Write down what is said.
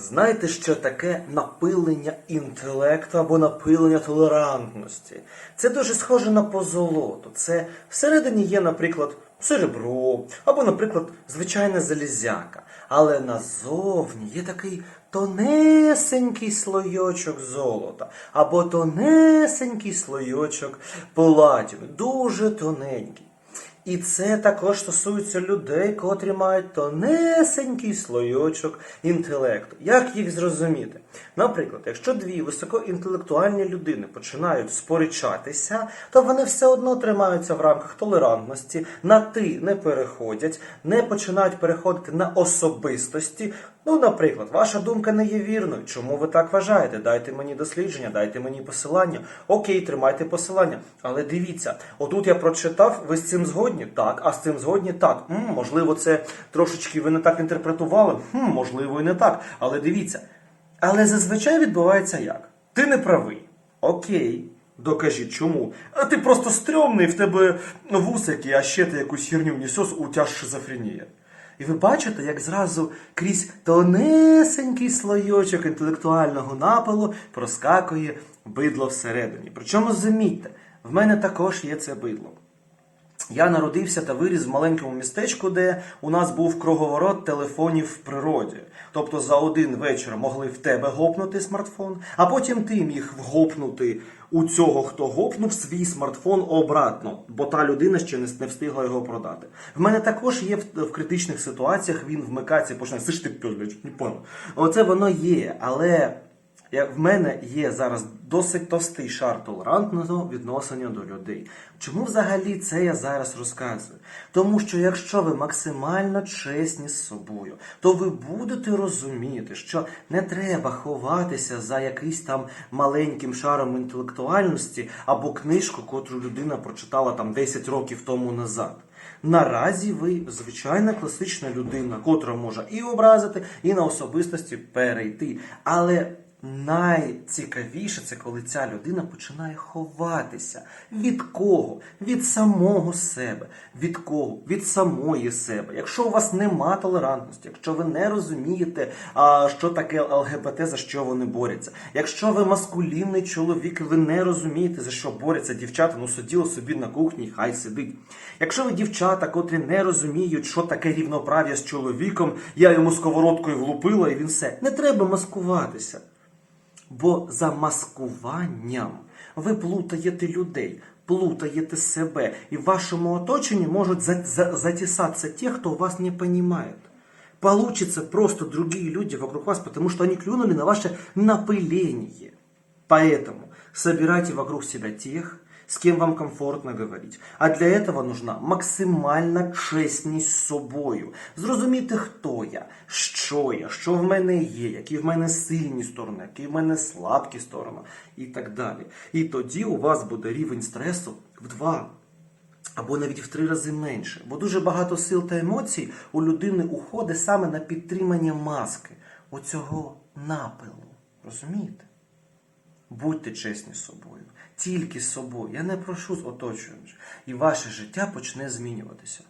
Знаєте, що таке напилення інтелекту або напилення толерантності? Це дуже схоже на позолоту. Це всередині є, наприклад, серебро, або, наприклад, звичайна залізяка. Але назовні є такий тонесенький слойочок золота, або тонесенький слойочок палатіну, дуже тоненький. І це також стосується людей, котрі мають тонесенький слойочок інтелекту. Як їх зрозуміти? Наприклад, якщо дві високоінтелектуальні людини починають сперечатися, то вони все одно тримаються в рамках толерантності, на ти не переходять, не починають переходити на особистості. Ну, наприклад, ваша думка не є вірною. Чому ви так вважаєте? Дайте мені дослідження, дайте мені посилання. Окей, тримайте посилання. Але дивіться, отут я прочитав, ви з цим згодні? Так, а з цим згодні так. М, можливо, це трошечки ви не так інтерпретували. Хм, можливо, і не так. Але дивіться. Але зазвичай відбувається як? Ти не правий. Окей. Докажіть, чому? А ти просто стрьомний, в тебе вусики, а ще ти якусь херню несеш, у тебе шизофренія. І ви бачите, як зразу крізь тонесенький слойочок інтелектуального напилу проскакує бидло всередині. Причому замітьте, в мене також є це бидло. Я народився та виріс в маленькому містечку, де у нас був круговорот телефонів в природі. Тобто за один вечір могли в тебе гопнути смартфон, а потім ти міг вгопнути у цього, хто гопнув свій смартфон обратно, бо та людина ще не встигла його продати. В мене також є в, критичних ситуаціях він вмикається починає «Слиш ти блядь, не понял». Оце воно є, але я, в мене є зараз досить товстий шар толерантного відношення до людей. Чому взагалі це я зараз розказую? Тому що якщо ви максимально чесні з собою, то ви будете розуміти, що не треба ховатися за якийсь там маленьким шаром інтелектуальності або книжку, котру людина прочитала там 10 років тому назад. Наразі ви звичайна класична людина, котра може і образити, і на особистості перейти. Але найцікавіше це коли ця людина починає ховатися. Від кого? Від самого себе. Від кого? Від самої себе. Якщо у вас нема толерантності, якщо ви не розумієте, що таке ЛГБТ, за що вони борються. Якщо ви маскулінний чоловік, ви не розумієте, за що борються дівчата, ну сиділо собі на кухні, хай сидить. Якщо ви дівчата, котрі не розуміють, що таке рівноправ'я з чоловіком, я йому сковородкою влупила і він все. Не треба маскуватися. Бо за маскуванням ви плутаєте людей, плутаєте себе, і в вашому оточенні можуть за- за- затесаться те, кто вас не понимает. Получится просто другие люди вокруг вас, потому что они клюнули на ваше напыление. Поэтому собирайте вокруг себя тех, с кем вам комфортно говорить. А для этого нужна максимальна чесність з собою. Зрозуміти, хто я, що я, що в мене є, які в мене сильні сторони, які в мене слабкі сторони і так далі. І тоді у вас буде рівень стресу в два або навіть в три рази менше. Бо дуже багато сил та емоцій у людини уходить саме на підтримання маски, оцього напилу. Розумієте? Будьте чесні з собою, тільки з собою. Я не прошу з оточуючим. І ваше життя почне змінюватися.